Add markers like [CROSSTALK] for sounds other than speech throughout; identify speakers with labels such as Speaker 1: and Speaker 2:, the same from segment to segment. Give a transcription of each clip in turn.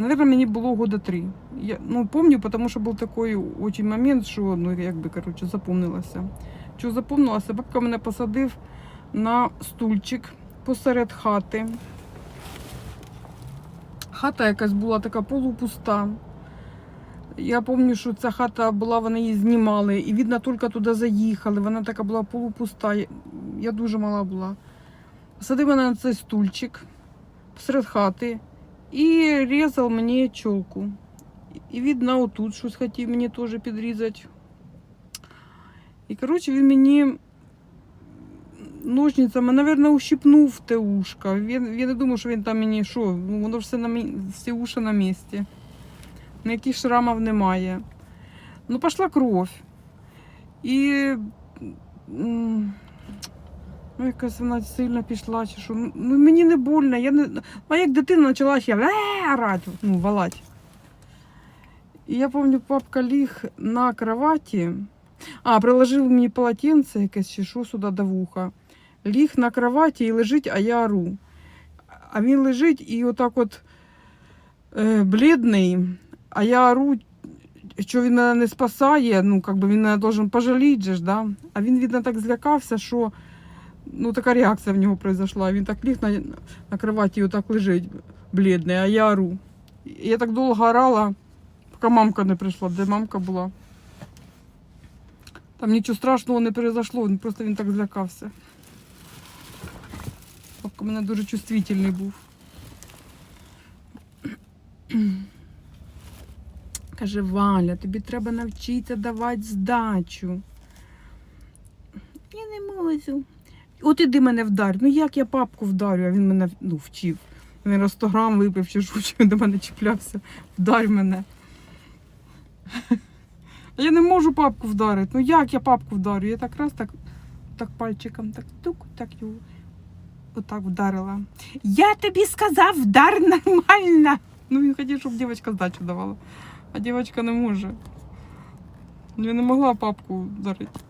Speaker 1: Наверное, мені було года три. Я, ну, помню, потому що був такий очень момент, що, ну, якби, короче, запомнилося. Що запомнилося? Бабка мене посадив на стульчик посеред хати. Хата якась була така полупуста. Я пам'ятаю, що ця хата була, вони її знімали, і видно, тільки туди заїхали. Вона така була полупуста. Я- дуже мала була. Посадив мене на цей стульчик посеред хати і різав мені чолку. І видно, отут щось хотів мені теж підрізати. І, коротше, він мені ножницями, напевно, ущипнув те ушко. Він, я не думав, що він там мені що, ну, воно ж все на всі уші на місці. Ніяких шрамів немає. Ну, пішла кров. І ну, якась вона сильно пішла, чи що. Ну, мені не больно. Я не... А як дитина почала ще «Е!» орати, ну, валать. І я пам'ятаю, папка ліг на кроваті. А, приложив мені полотенце якесь чи що сюди до вуха. Ліг на кроваті і лежить, а я ору. А він лежить і отак от е, блідний, а я ору, що він мене не спасає, ну, как би він мене должен пожаліти же ж, да? А він, видно, так злякався, що ну, така реакція в нього произошла. Він так ліг на, на кроваті отак лежить блідний, а я ору. Я так довго орала, поки мамка не прийшла, де мамка була. Там нічого страшного не произошло, він просто він так злякався. Папка мене дуже чувствительний був. [CLEARS THROAT] Каже, Валя, тобі треба навчитися давати здачу. Я не можу. От іди мене вдарь. Ну як я папку вдарю, а він мене ну, вчив. Він раз 100 грам випив чи що, він до мене чіплявся. Вдарь мене. Я не можу папку вдарити. Ну як я папку вдарю? Я так раз так, так пальчиком так тук, так його отак вдарила. Я тобі сказав, вдар нормально. Ну він хотів, щоб дівчинка здачу давала. А дівчинка не може. Я не могла папку вдарити.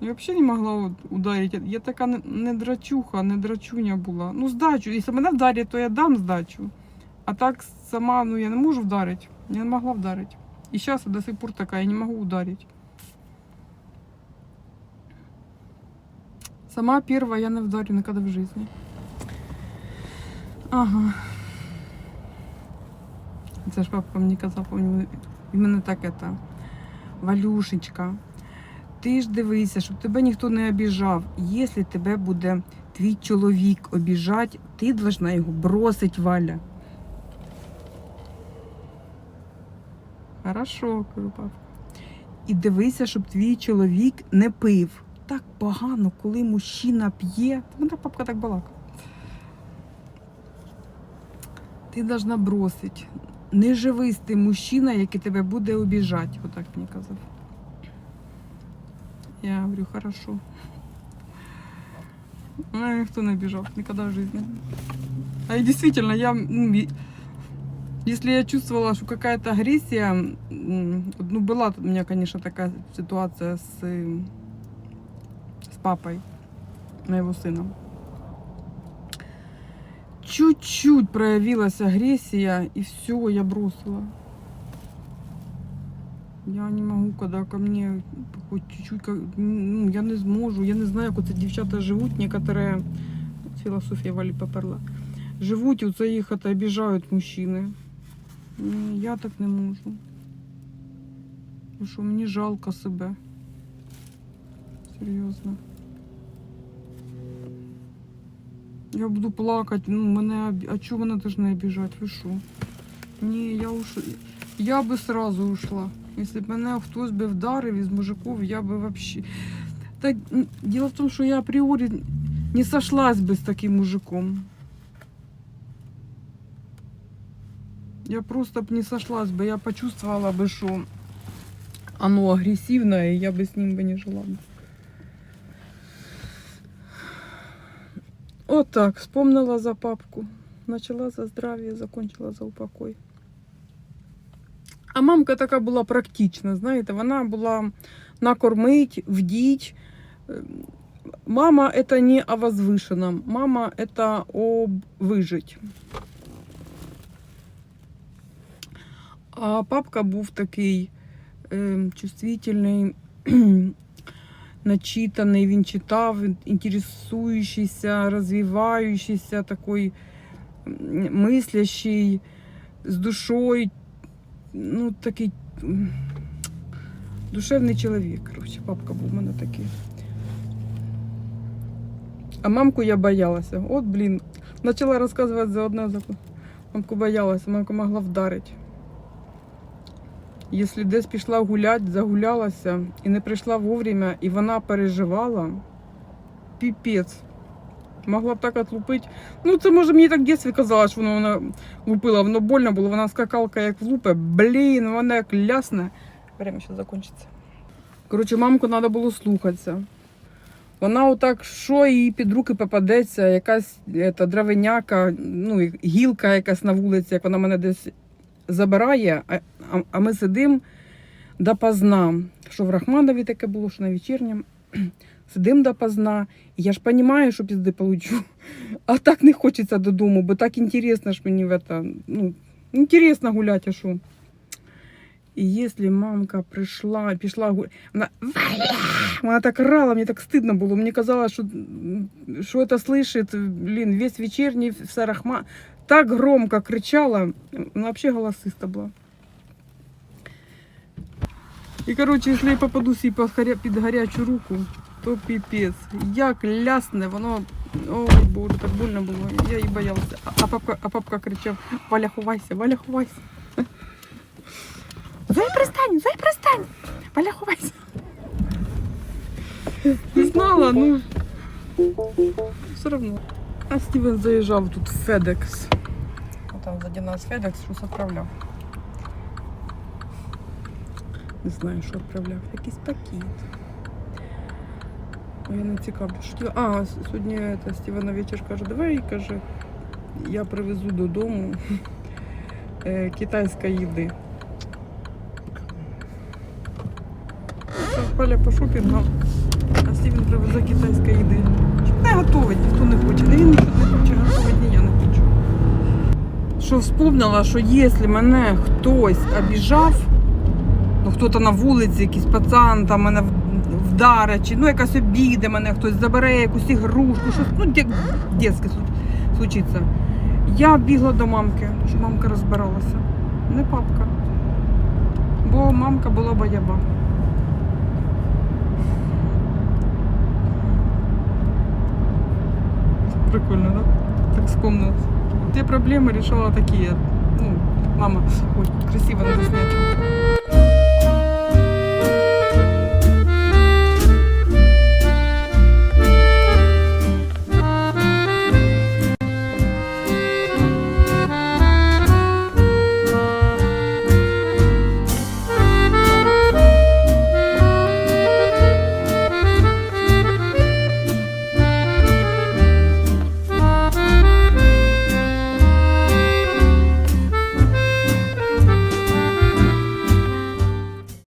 Speaker 1: Я взагалі не могла ударити. Я така не, драчуха, не драчуня була. Ну, здачу. Якщо мене вдарять, то я дам здачу. А так сама, ну я не можу вдарити. Я не могла вдарити. І зараз до сих пор така, я не можу ударити. Сама первая я не вдарю никогда в жизни. Ага. Це ж папа мені казав, і мене так это. Валюшечка, ти ж дивися, щоб тебе ніхто не обіжав. Якщо тебе буде твій чоловік обіжати, ти должна його бросить, Валя. Хорошо, папа. І дивися, щоб твій чоловік не пив. Так погано, коли мужчина п'є. Мене папка так балакала. Ти должна бросить. Не живи з тим мужчина, який тебе буде обіжати. Отак мені казав. Я говорю, хорошо. Мене ніхто не обіжав, ніколи в житті. А и действительно, я, ну, и- если я чувствовала, что какая-то агрессия, м, ну, была у меня, конечно, такая ситуация с, э, с папой моего сына. Чуть-чуть проявилась агрессия, и все, я бросила. Я не могу, когда ко мне хоть чуть-чуть, как- ну, я не зможу, я не знаю, як оце дівчата живуть, некоторые, філософія валі поперла, живуть, оце їх это, обіжають мужчини. Ні, я так не можу. Тому що мені жалко себе. Серйозно. Я буду плакати, ну мене, об- а чого мене должны обіжати? Ви що? Ні, я уж... Я би сразу ушла. Якщо б мене хтось би вдарив із мужиків, я би вообще. Так м, діло в тому, що я апріорі не сошлась би з таким мужиком. Я просто б не сошлась бы, я почувствовала бы, что оно агрессивное, и я бы с ним бы не жила. бы. Вот так, вспомнила за папку. Начала за здравие, закончила за упокой. А мамка така була практична, знаєте, вона була накормить, вдіть. Ем, Мама это не о возвышенном. Мама это об выжить. А папка був такий е, чувствительний, [CLEARS THROAT] начитаний, він читав, інтересуючийся, розвиваючийся, такий м, мислящий, з душою, ну, такий душевний чоловік. Коротше, папка був у мене такий. А мамку я боялася. От, блін, почала розказувати за одне за мамку боялася, мамка могла вдарити. Якщо десь пішла гулять, загулялася і не прийшла вовремя, і вона переживала, піпець. Могла б так отлупити. Ну, це може мені так в дитинстві казалось, що воно вона лупила, воно больно було, вона скакалка як влупе. Блін, вона як лясне. Время ще закінчиться. Коротше, мамку треба було слухатися. Вона отак, що їй під руки попадеться, якась ета, дровиняка, ну, гілка якась на вулиці, як вона мене десь забирає, а, а ми сидимо допоздна. Що в Рахманові таке було, що на вечірнім. Сидим допоздна. І я ж розумію, що пізди получу. [LAUGHS] А так не хочеться додому, бо так інтересно ж мені в это, ну, інтересно гуляти, а що. І якщо мамка прийшла, пішла гуляти, вона Валя! Вона так рала, мені так стидно було. Мені казалось, що, м, що це слышит, блін, весь вечірній, все рахма. Так громко кричала, вона взагалі голосиста була. І, коротше, якщо я попадусь їй під гаря- під гарячу руку, То піпець. Як лясне, воно. Ой, боже, так больно було. Я її боялася. А, папка, а папка кричав: Валя, ховайся, Валя, ховайся. Зай пристань, зай пристань. Валя, ховайся. Не знала, ну. Все равно. А Стівен заїжджав тут в Федекс. Там заді нас Федекс щось відправляв. Не знаю, що відправляв. Якийсь пакет. Я не цікавлю. Що... А, сьогодні это, Стівен на вечір каже, давай, каже, я привезу додому [LAUGHS] е, китайської їди. Паля по шопінгам, а Стівен привезе китайської їди. Не готовить, ніхто не хоче. Не він нічого не хоче готувати, я не хочу. Що вспомнила, що якщо мене хтось обіжав, ну хто-то на вулиці, якийсь пацан там мене вдарить, ну якась обіде мене, хтось забере якусь ігрушку, щось, ну як дітське случиться. Я бігла до мамки, щоб мамка розбиралася. Не папка. Бо мамка була бояба. Прикольно, да? Так вспомнилось. Те проблемы решала такие. Ну, мама, ой, красиво надо снять.